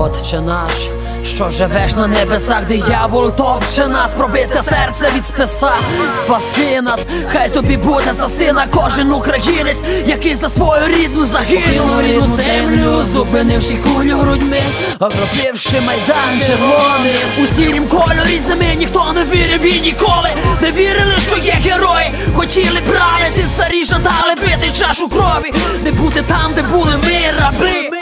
Отче наш, що живеш на небесах, диявол топче нас, пробите серце від списа, спаси нас, хай тобі буде за сина кожен українець, який за свою рідну загинув. Рідну землю, зупинивши кулю грудьми, окропивши майдан червоний у сірім кольорі зими ніхто не вірив і ніколи не вірили, що є герої, хотіли правити, царі жадали пити чашу крові, не бути там, де були ми раби.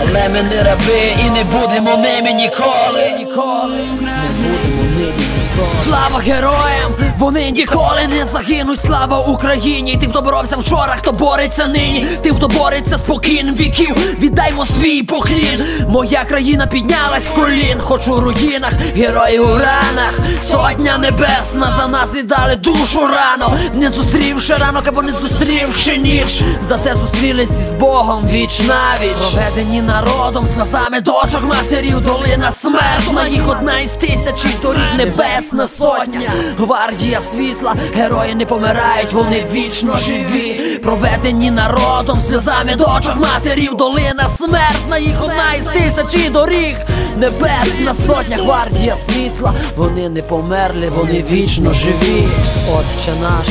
Але ми не раби і не будемо ними ніколи. Ніколи не будемо ними ніколи. Слава героям! Вони ніколи не загинуть. Слава Україні! Тим, хто боровся вчора, хто бореться нині, тим, хто бореться спокійним віків. Віддаймо свій поклін. Моя країна піднялась з колін, хоч у руїнах, герої у ранах. Сотня небесна за нас віддали душу рано, не зустрівши ранок або не зустрівши ніч. Зате зустрілись із Богом віч навіч Проведені народом з носами дочок матерів, долина смертна, їх одна із тисячі доріг небесна сотня. Гвардія світла, герої не помирають, вони вічно живі. Проведені народом сльозами дочок матерів, долина смертна, їх одна із тисячі доріг. Небесна сотня, гвардія світла, вони не померли, вони вічно живі. Отче наш,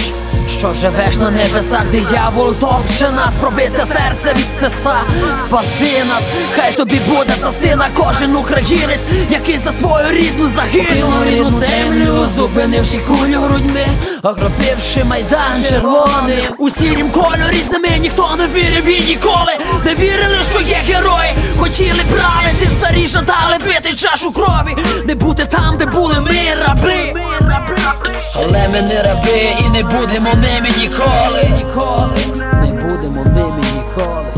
що живеш на небесах, диявол топче нас, пробите серце від списа, спаси нас, хай тобі буде за сина кожен українець, який за свою рідну загинув. Рідну землю, зупинивши кулю грудьми, окропивши майдан червоний у сірім кольорі зими ніхто не вірив і ніколи не вірили, що є герої, хотіли правити, царі жадали пити чашу крові, не бути там, де були ми раби. Але ми не раби і не будемо ними ніколи. Ніколи не будемо ними ніколи.